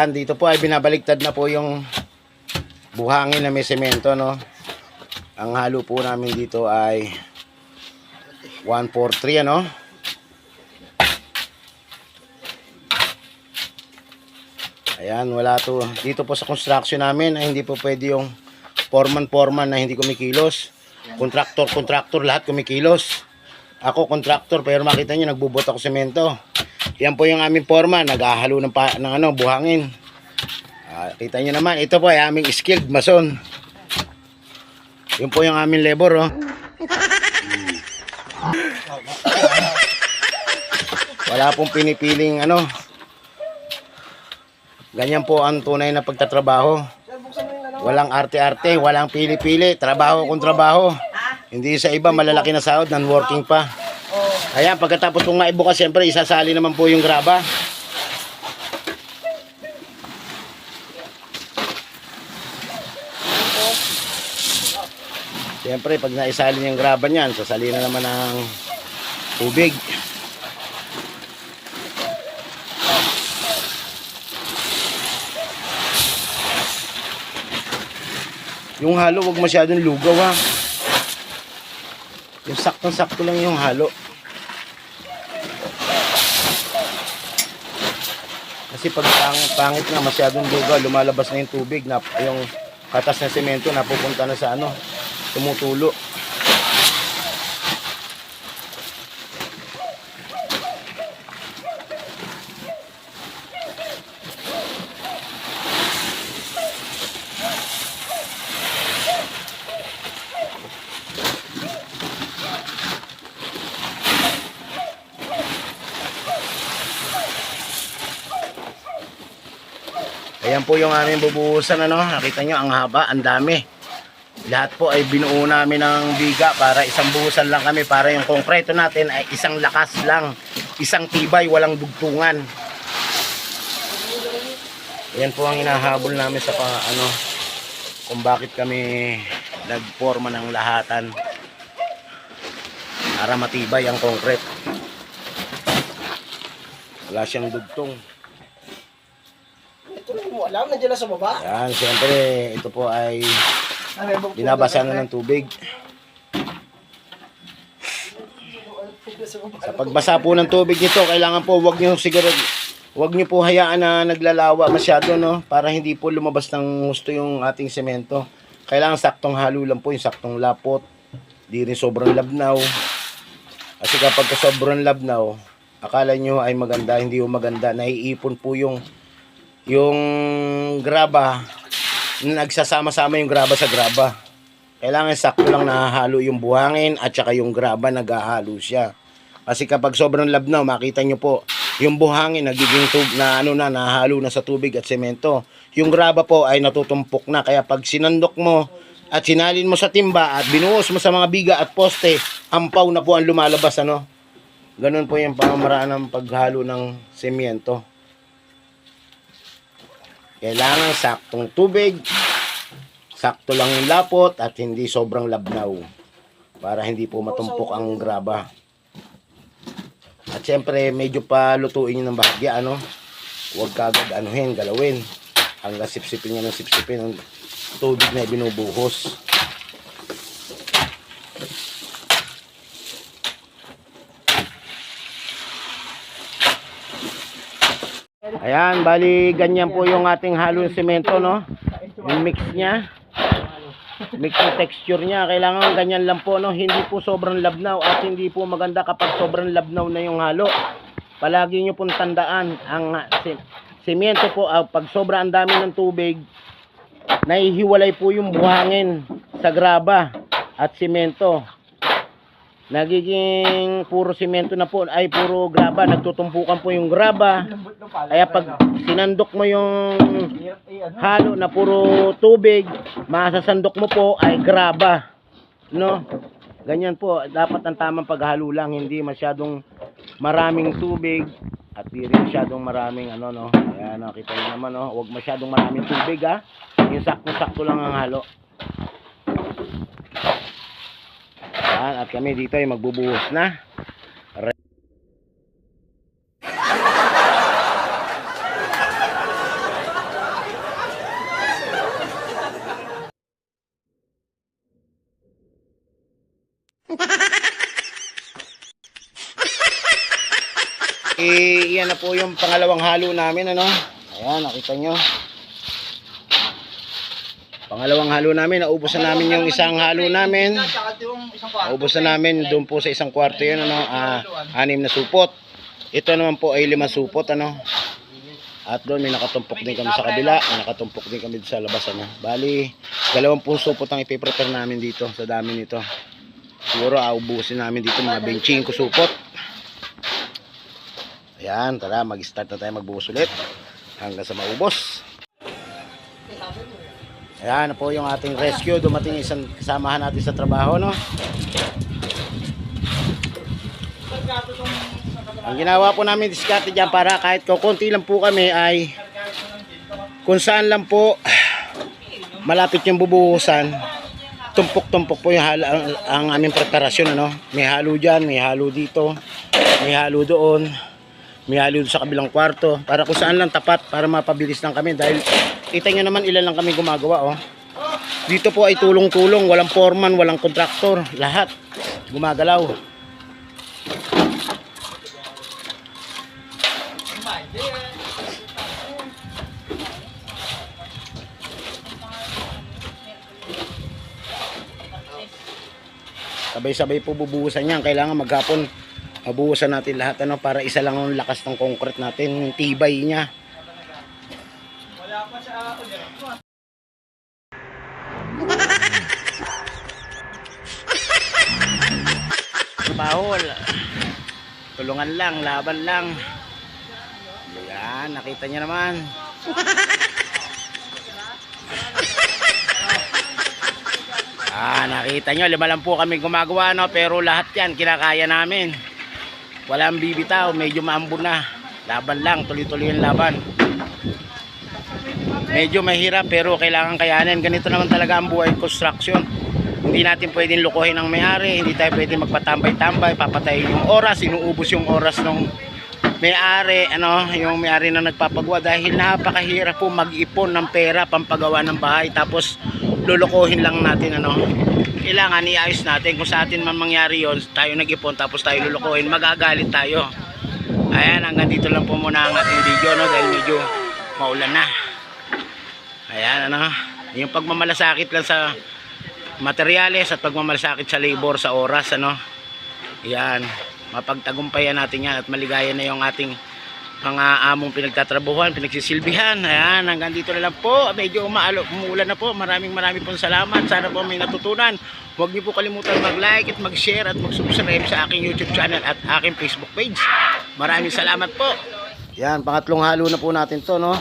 Yan, dito po ay binabaliktad na po yung buhangin na may semento, no? Ang halo po namin dito ay 143, ano? Ayan, wala to. Dito po sa construction namin ay hindi po pwede yung foreman-foreman na hindi kumikilos. Contractor-contractor, lahat kumikilos. Ako contractor, pero makita nyo, nagbubot ako semento. Yan po yung aming foreman, naghahalo ng, pa, ng ano, buhangin. Ah, kita nyo naman, ito po ay aming skilled mason. Yun po yung aming labor, oh. Wala pong pinipiling ano. Ganyan po ang tunay na pagtatrabaho. Walang arte-arte, walang pili-pili, trabaho kung trabaho. Hindi sa iba malalaki na sahod, non-working pa. Ayan, pagkatapos pong maibukas, siyempre isasali naman po yung graba. Siyempre, pag naisali yung graba niyan, sasali na naman ng tubig. Yung halo, wag masyadong lugaw ha. Yung saktong-sakto lang yung halo. Kasi pag pangit, pangit nga masyadong lugaw, lumalabas na yung tubig na yung katas ng semento napupunta na sa ano, tumutulo. Ayan po yung aming bubuhusan ano, nakita nyo ang haba, ang dami. Lahat po ay binuo namin ng biga para isang buhusan lang kami para yung konkreto natin ay isang lakas lang, isang tibay, walang dugtungan. Ayan po ang inahabol namin sa pa- ano kung bakit kami nagporma ng lahatan para matibay ang concrete. Wala siyang dugtong. Ito mo alam, nandiyan na sa baba. Yan, siyempre ito po ay binabasa na ng tubig. sa pagbasa po ng tubig nito, kailangan po wag niyo siguro wag niyo po hayaan na naglalawa masyado no para hindi po lumabas ng gusto yung ating semento. Kailangan saktong halo lang po yung saktong lapot. Di rin sobrang labnaw. Kasi kapag ka sobrang labnaw, akala nyo ay maganda, hindi yung maganda. Naiipon po yung yung graba nagsasama-sama yung graba sa graba. Kailangan sakto lang nahahalo yung buhangin at saka yung graba naghahalo siya. Kasi kapag sobrang labnaw, makita nyo po, yung buhangin nagiging tub na ano na nahalo na sa tubig at semento. Yung graba po ay natutumpok na kaya pag sinandok mo at sinalin mo sa timba at binuhos mo sa mga biga at poste, ampaw na po ang lumalabas ano. Ganun po yung pamamaraan ng paghalo ng semento. Kailangan saktong tubig, sakto lang yung lapot at hindi sobrang labnaw para hindi po matumpok ang graba. At syempre, medyo pa lutuin nyo ng bahagya, ano? Huwag kagad anuhin, galawin. Hanggang sipsipin nyo ng sipsipin ng tubig na binubuhos. Ayan, bali ganyan po yung ating halong semento, no? Yung mix niya. Mix yung texture niya. Kailangan ganyan lang po, no? Hindi po sobrang labnaw at hindi po maganda kapag sobrang labnaw na yung halo. Palagi nyo pong tandaan, ang semento po, ah, pag sobrang dami ng tubig, nahihiwalay po yung buhangin sa graba at semento. Nagiging puro semento na po, ay puro graba, nagtutumpukan po yung graba. Kaya pag sinandok mo yung halo na puro tubig, masasandok mo po ay graba. No? Ganyan po, dapat ang tamang paghalo lang, hindi masyadong maraming tubig at di rin masyadong maraming ano no. Kaya nakita niyo naman no, huwag masyadong maraming tubig ha. Yung sakto-sakto lang ang halo at kami dito ay magbubuhos na Eh, yan na po yung pangalawang halo namin, ano? Ayan, nakita nyo. Pangalawang halo namin, naubos na namin yung isang halo namin. Naubos na namin doon po sa isang kwarto yun, ano, ah, anim na supot. Ito naman po ay limang supot, ano. At doon may nakatumpok din kami sa kabila, may nakatumpok din kami sa labas, ano. Bali, dalawang pong supot ang ipiprepare namin dito sa dami nito. Siguro aubusin namin dito mga 25 supot. Ayan, tara, mag-start na tayo magbuhos ulit hanggang sa maubos. Ayan po yung ating rescue. Dumating isang kasamahan natin sa trabaho, no? Ang ginawa po namin diskarte dyan para kahit kukunti lang po kami ay kung saan lang po malapit yung bubuhusan tumpok-tumpok po yung halo, ang, ang aming preparasyon ano may halo dyan, may halo dito may halo doon may halo doon sa kabilang kwarto. Para kung saan lang tapat para mapabilis lang kami. Dahil kita nyo naman ilan lang kami gumagawa oh. Dito po ay tulong-tulong. Walang foreman, walang kontraktor lahat gumagalaw. Sabay-sabay po bubuhusan yan. Kailangan maghapon mabuhusan natin lahat ano para isa lang ang lakas ng concrete natin yung tibay niya Bahol. Tulungan lang, laban lang. Yan, nakita niyo naman. Ah, nakita nyo, lima lang po kami gumagawa, no? Pero lahat yan, kinakaya namin. Walang bibitaw, medyo maambon na. Laban lang, tuloy-tuloy yung laban. Medyo mahirap, pero kailangan kayanin. Ganito naman talaga ang buhay construction. Hindi natin pwedeng lukuhin ang may-ari, hindi tayo pwedeng magpatambay-tambay, papatayin yung oras, inuubos yung oras ng may-ari, ano, yung may-ari na nagpapagawa dahil napakahirap po mag-ipon ng pera pampagawa ng bahay tapos lulukuhin lang natin ano. Kailangan iayos natin. Kung sa atin man mangyari yon tayo nag-ipon tapos tayo lulukuhin magagalit tayo. Ayan hanggang dito lang po muna ang ating video no dahil medyo maulan na. Ayan ano yung pagmamalasakit lang sa materyales at pagmamalasakit sa labor sa oras ano. Yan mapagtagumpayan natin yan at maligaya na yung ating mga among pinagtatrabuhan, pinagsisilbihan. Ayan, hanggang dito na lang po. Medyo umaalo, umuulan na po. Maraming maraming pong salamat. Sana po may natutunan. Huwag niyo po kalimutan mag-like at mag-share at mag-subscribe sa aking YouTube channel at aking Facebook page. Maraming salamat po. Yan, pangatlong halo na po natin to, no?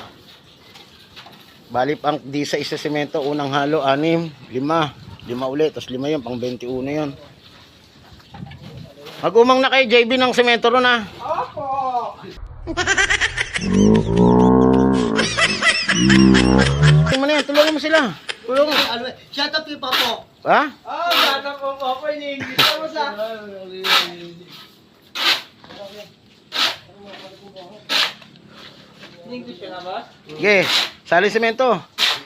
Bali, pang di sa isa semento, unang halo, anim, lima. Lima ulit, tapos lima yun, pang 21 yun. Mag-umang na kay JB ng semento ron, ah. Tingnan mo na yan, tulungan mo sila. Tulungan. Shout out kay Papo. Ha? Ah, shout out ko Papo. Ini-English mo sa... English na ba? Sige, sali semento.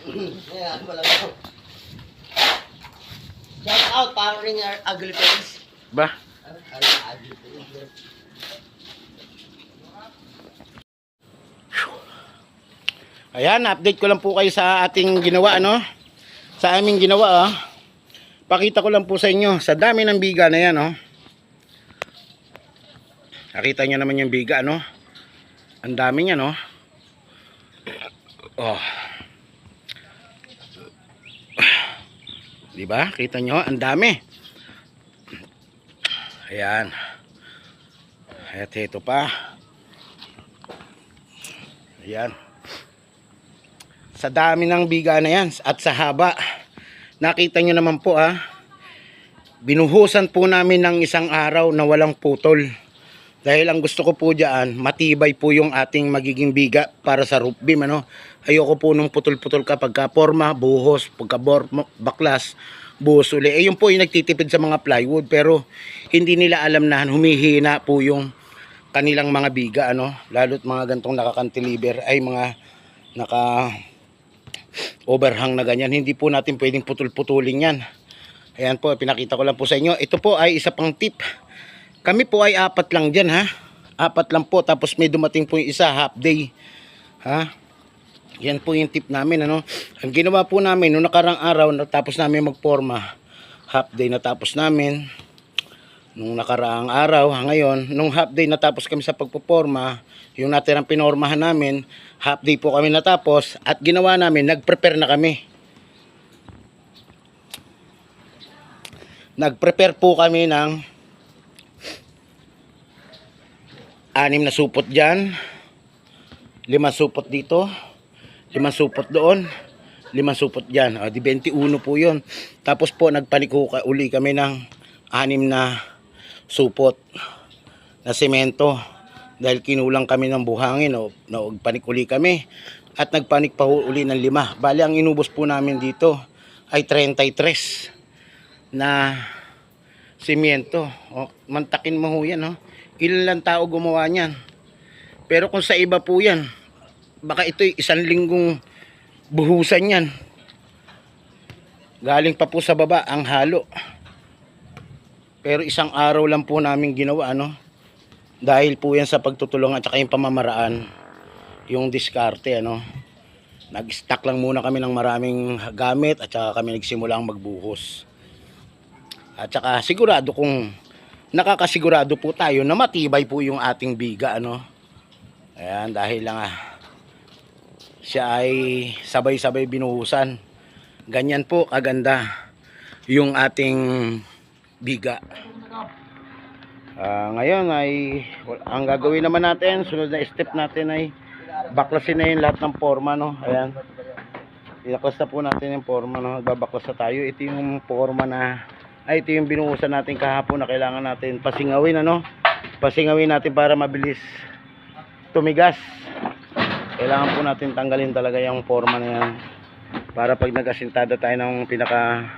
Ayan, wala ko. Shout out para rin yung ugly face. Ba? Ugly face. Ayan, update ko lang po kayo sa ating ginawa, ano? Sa aming ginawa, ah. Pakita ko lang po sa inyo, sa dami ng biga na yan, oh. Nakita nyo naman yung biga, ano? Ang dami niya, no? Oh. Di ba? Kita nyo, ang dami. Ayan. At ito pa. Ayan sa dami ng biga na yan at sa haba. Nakita nyo naman po ah. Binuhusan po namin ng isang araw na walang putol. Dahil ang gusto ko po dyan matibay po yung ating magiging biga para sa roof beam ano? Ayoko po nung putol-putol kapag ka forma buhos pagka baklas buhos uli. Eh yun po yung nagtitipid sa mga plywood pero hindi nila alam na humihina po yung kanilang mga biga ano? Lalo't mga gantong nakakantilever ay mga naka overhang na ganyan hindi po natin pwedeng putol-putulin yan Ayan po, pinakita ko lang po sa inyo. Ito po ay isa pang tip. Kami po ay apat lang dyan ha. Apat lang po, tapos may dumating po yung isa, half day. Ha? Yan po yung tip namin, ano. Ang ginawa po namin, nung nakarang araw, natapos namin magporma. Half day natapos namin. Nung nakaraang araw, ngayon, nung half day natapos kami sa pagpoporma, yung natirang pinormahan namin, half day po kami natapos, at ginawa namin, nag-prepare na kami. Nag-prepare po kami ng anim na supot dyan, limang supot dito, limang supot doon, limang supot dyan. O, di 21 po yun. Tapos po, nagpaniko uli kami ng anim na supot na semento dahil kinulang kami ng buhangin o nagpanik uli kami at nagpanik pa uli ng lima. Bali, ang inubos po namin dito ay 33 na simyento. O, mantakin mo ho yan. O. Ilan tao gumawa niyan. Pero kung sa iba po yan, baka ito'y isang linggong buhusan yan. Galing pa po sa baba ang halo. Pero isang araw lang po namin ginawa, ano? Dahil po yan sa pagtutulungan at saka yung pamamaraan, yung diskarte, ano? Nag-stack lang muna kami ng maraming gamit at saka kami nagsimulang magbuhos. At saka sigurado kung nakakasigurado po tayo na matibay po yung ating biga, ano? Ayan, dahil lang ah, siya ay sabay-sabay binuhusan. Ganyan po kaganda yung ating biga. Ah, ngayon ay ang gagawin naman natin, sunod na step natin ay baklasin na yung lahat ng forma no. Ayan. Binaklas na po natin yung forma no. Babaklas na tayo. Ito yung forma na ay ito yung binuhusan natin kahapon na kailangan natin pasingawin ano. Pasingawin natin para mabilis tumigas. Kailangan po natin tanggalin talaga yung forma na yan para pag nagasintada tayo ng pinaka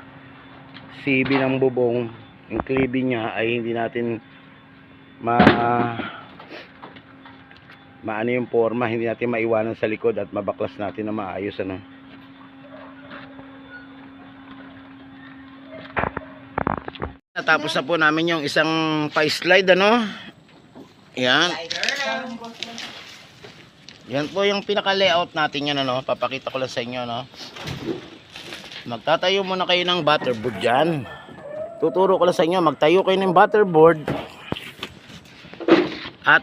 CB ng bubong yung cleaving niya ay hindi natin ma maano yung forma hindi natin maiwanan sa likod at mabaklas natin na maayos ano natapos na po namin yung isang pa-slide ano yan yan po yung pinaka-layout natin yan ano. Papakita ko lang sa inyo no. Magtatayo muna kayo ng butterboard dyan. Tuturo ko lang sa inyo. Magtayo kayo ng butterboard. At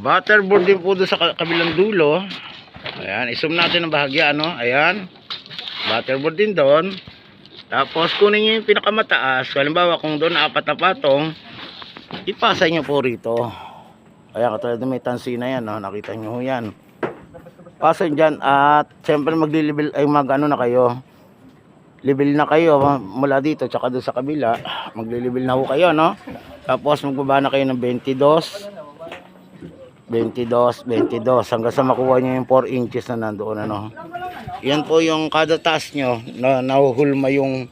butterboard din po doon sa ka- kabilang dulo. Ayan. Isum natin ang bahagya ano. Ayan. Butterboard din doon. Tapos kunin nyo yung pinakamataas. Halimbawa kung doon apat na patong. Ipasa nyo po rito. Ayan, katulad ng may tansi na yan, no? nakita ho yan. Pasan dyan at siyempre maglilibil, ay mag ano na kayo. Libil na kayo mula dito tsaka doon sa kabila. Maglilibil na ho kayo, no? Tapos magbaba na kayo ng 22. 22, 22 hanggang sa makuha nyo yung 4 inches na nandoon ano. Yan po yung kada taas nyo na nahuhulma yung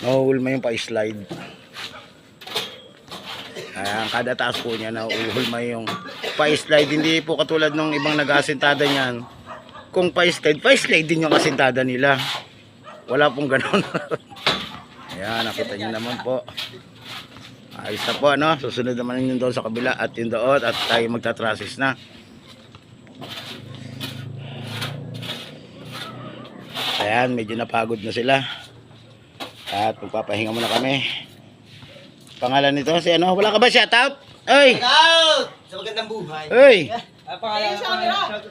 nahuhulma yung pa-slide. Ayan, kada taas po niya nauuhulma yung pa-slide. Hindi po katulad ng ibang nag-asintada niyan. Kung pa-slide, pa-slide din yung asintada nila. Wala pong ganun. Ayan, nakita niyo naman po. Ayos na po, ano? Susunod naman yung doon sa kabila at yung doon at tayo magtatrasis na. Ayan, medyo napagod na sila. At magpapahinga muna kami. Pangalan nito si ano? Wala ka ba shoutout? Oy! Out! Sa magandang buhay. Oy! Ah, pangalan.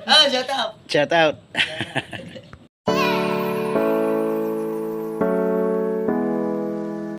Ah, shout out. Shoutout.